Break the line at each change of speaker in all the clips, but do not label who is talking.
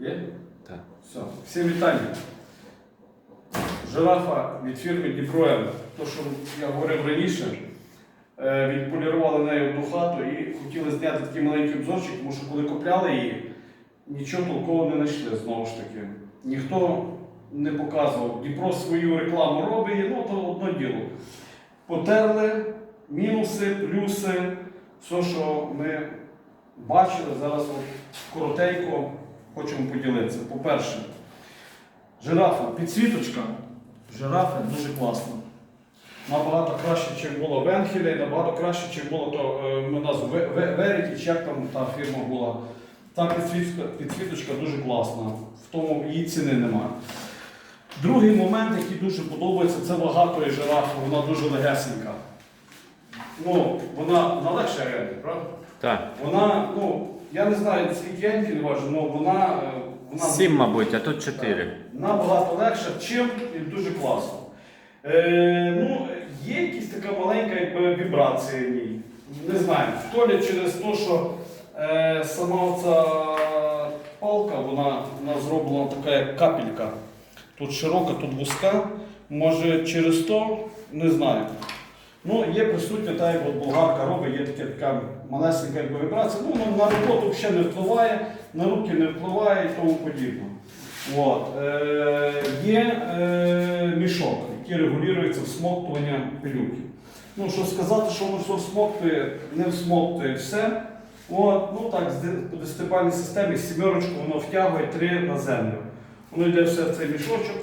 Є?
Так.
Все. Всім вітання. Жирафа від фірми Дніпром. То, що я говорив раніше, е, відполірували нею одну хату і хотіли зняти такий маленький обзорчик, тому що коли купляли її, нічого толкового не знайшли знову ж таки. Ніхто не показував. Дніпро свою рекламу робить, ну то одно діло. Потерли мінуси, плюси, все, що ми бачили, зараз от коротенько хочемо поділитися. По-перше, жирафа, підсвіточка. Жирафа дуже класна. Набагато краще, ніж було в Енхелі, набагато краще, ніж було то е, назву Ве- Ве- Веріті, чи як там та фірма була. Та підсвіточка, підсвіточка дуже класна, в тому її ціни немає. Другий момент, який дуже подобається, це вага тої жирафи, вона дуже легесенька. Ну, вона, вона легша реально, правда?
Так.
Вона, ну, я не знаю, скільки Енхель важить, але вона, вона
Сім, мабуть, а тут чотири.
набагато легша, чим і дуже класно. Е, ну, є якась така маленька якби, вібрація в ній. Не знаю, то ли через те, що е, сама ця палка, вона, вона зроблена така як капелька. Тут широка, тут вузька. Може через то, не знаю. Ну, є присутня, та як от болгарка робить, є така, така малесенька якби, вібрація. Ну, на- роботу ще не впливає, на руки не впливає і тому подібне. От. Е, є е, мішок, який регулюється всмоктування пилюки. Ну, що сказати, що воно всмоктує, не всмоктує все. От, ну так, по десятибальній системі сімерочку воно втягує три на землю. Воно йде все в цей мішочок.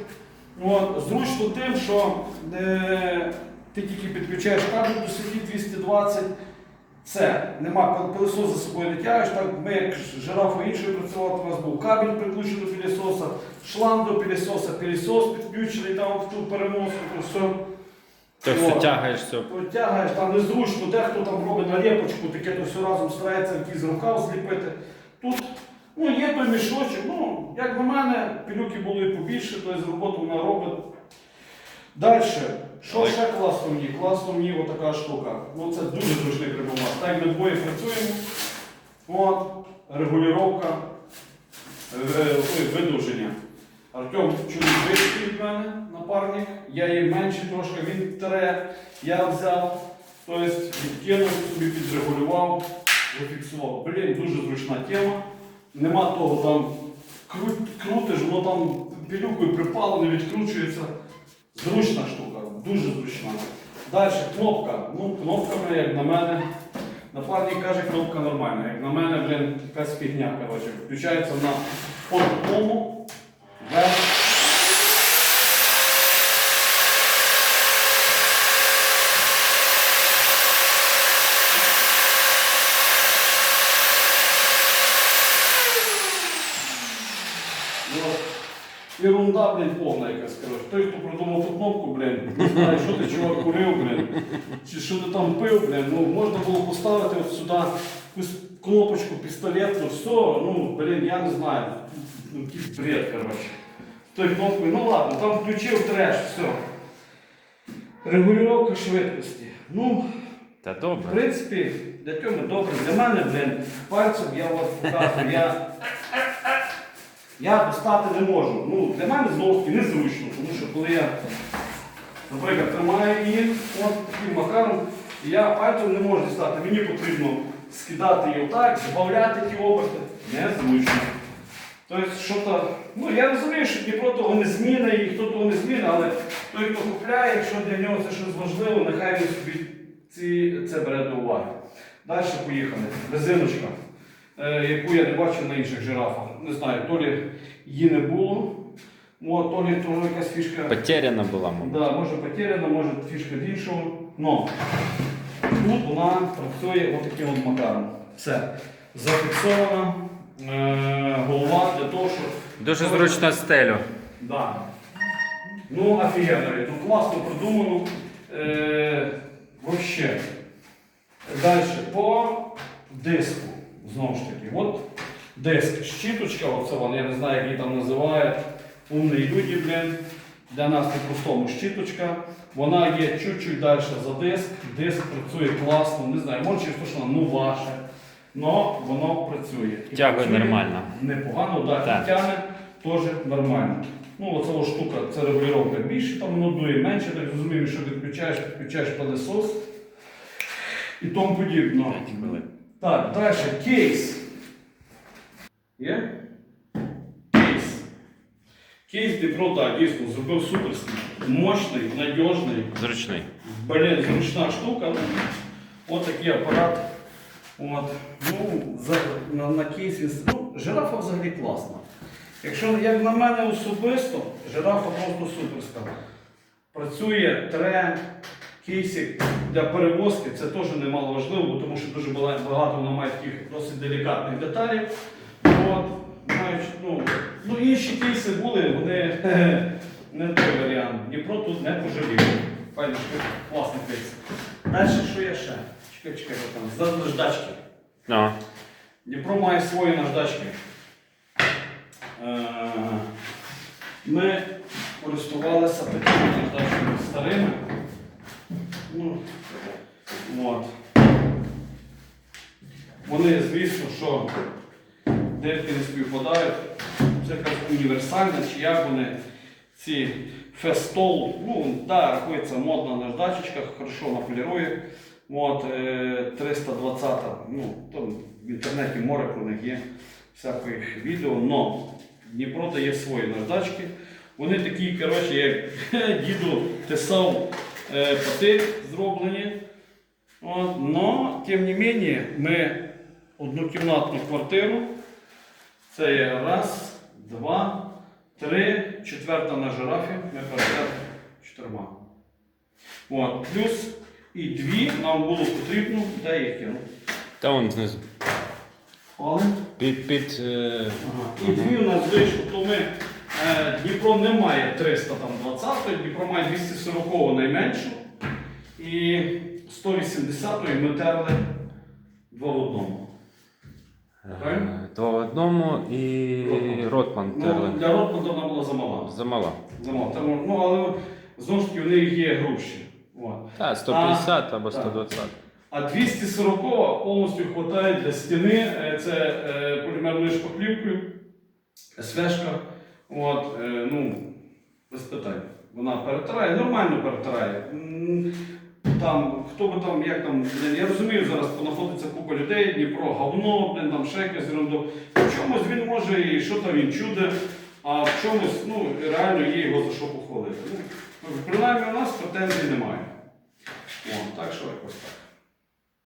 От, зручно тим, що е, ти тільки підключаєш кабель до сеті 220. Це нема пил- пилосос за собою не тягнеш. Так ми як ж- жирафа іншою працювати, у нас був кабель підключений до пилісоса, шланг до пилісоса, пилісос підключений там в ту переноску, то все.
То все тягаєш все.
Потягаєш, там незручно, дехто там робить наліпочку, таке то все разом старається якийсь рукав зліпити. Тут ну, є той мішочок, ну, як на мене, пилюки були побільше, то тобто роботу вона робить. Далі, що ще класно ній? Класно в ній отака штука. Ну це дуже зручний прибамат. Так ми двоє працюємо. От, регулювання, е, видовження. Артем чуть вищий від мене, напарник, я її менший трошки, він тере, я взяв, тобто відкинув, собі підрегулював, зафіксував. Блін, дуже зручна тема. Нема того там крутиш, воно там пилюкою припало, не відкручується. Зручна штука, дуже зручна. Далі кнопка. Ну, кнопками, як на мене. Напарник каже, кнопка нормальна. Як на мене, блін, якась фігня, коротше. Включається на по-такому. вверх. Ну, Ерунда, блін, повна якась, коротше. Той, хто придумав ту кнопку, блін, не знаю, що ти чувак курив, блін, чи що ти там пив, блін, ну можна було поставити от сюди якусь кнопочку пістолетну, все, ну, блін, я не знаю. Ну, якийсь бред, коротше. Той кнопкою, ну ладно, там включив треш, все. Регулювання швидкості. Ну,
Та
в
добре.
принципі, для цього добре. Для мене, блін, пальцем я от показую, я, я достати не можу. Ну, для мене знову таки незручно, тому що коли я, наприклад, тримаю її от таким макаром, я пальцем не можу дістати. Мені потрібно скидати її отак, збавляти ті оберти. Незручно. Тобто, що то, ну я розумію, що Дніпро того не зміни, і хто того не зміни, але той, хто купляє, якщо для нього це щось важливо, нехай він собі ці, це бере до уваги. Далі поїхали. Резиночка, яку я не бачив на інших жирафах. Не знаю, то лі її не було, о, то лі то якась фішка.
Потеряна була, мабуть.
Да, може потеряна, може фішка з іншого. Но тут вона працює отаким от макаром. Все. Зафіксована е, голова для того, щоб.
Дуже зручно стелю.
Да. Ну, офігенно, ну класно продумано. Е, вообще. Далі по диску. Знову ж таки, от диск, щіточка, оце вона, я не знаю, як її там називають. Умні люди, блін. Для нас по-простому щіточка. Вона є чуть-чуть далі за диск. Диск працює класно, не знаю, може те, що вона ну ваше. но воно працює. І
Тягує
працює
нормально.
Непогано, да,
Так.
тягне теж нормально. Ну, оця штука, це регулювання більше, там воно дує менше, так розумію, що відключаєш, підключаєш пилесос і тому подібно. Так, далі кейс. Є? Кейс. Кейс Дніпро, так, дійсно, зробив суперський. Мощний, надіжний.
Зручний.
Блін, зручна штука. Ну, от такий апарат. От. Ну, за, на, на кейс він. Ну, жирафа взагалі класна. Якщо як на мене особисто, жирафа просто суперська. Працює тре, кейсик для перевозки, це теж немало важливо, тому що дуже багато вона має таких досить делікатних деталей. От, мають, ну, ну, інші кейси були, вони не той варіант. Дніпро тут не пожалів. Штука, класний кейс. Далі що є ще? Чекай, чекай, там. За наждачки.
Ну,
Дніпро має свої наждачки. Е, Ми користувалися такими наждачками старими. Ну, от. Вони, звісно, що дирки не співпадають. Це якась універсальна, чи як вони ці фестол, ну, да, рахується модна наждачечка, хорошо наполірує. От, е, 320, ну, там в інтернеті море про них є всяких відео, но Дніпро дає свої наждачки. Вони такі, коротше, як діду тесав е, зроблені. От, но, тим не менее, ми однокімнатну квартиру. Це є раз, два, три, четверта на жирафі, ми перейдемо чотирма. От, плюс і дві нам було потрібно, де їх кинув?
та вон знизу.
Але.
Під, під, е,
Ага. І дві у нас вийшло, то ми Дніпро не має 320, Дніпро має 240 найменшу. І 180 ми терли два в одному. Правильно?
е, Два в одному і
Ротман.
Ротман
Ну, для Ротмана вона була замала.
Замала.
замала. Тому, ну, але знову ж таки в них є грубші. От.
Так, 150 або
так.
120.
А 240 повністю вистачає для стіни. Е, Це е, полімерною шпаклівкою, СВшка. От, е, ну, без питань. Вона перетирає, нормально перетирає. Там, хто би там, як там, я розумію, зараз знаходиться купа людей, Дніпро, говно, блін, там ще якась ерунду. В чомусь він може і що там він чуде, а в чомусь ну, реально є його за що похвалити. Ну, принаймні у нас претензій немає. О, так що якось так.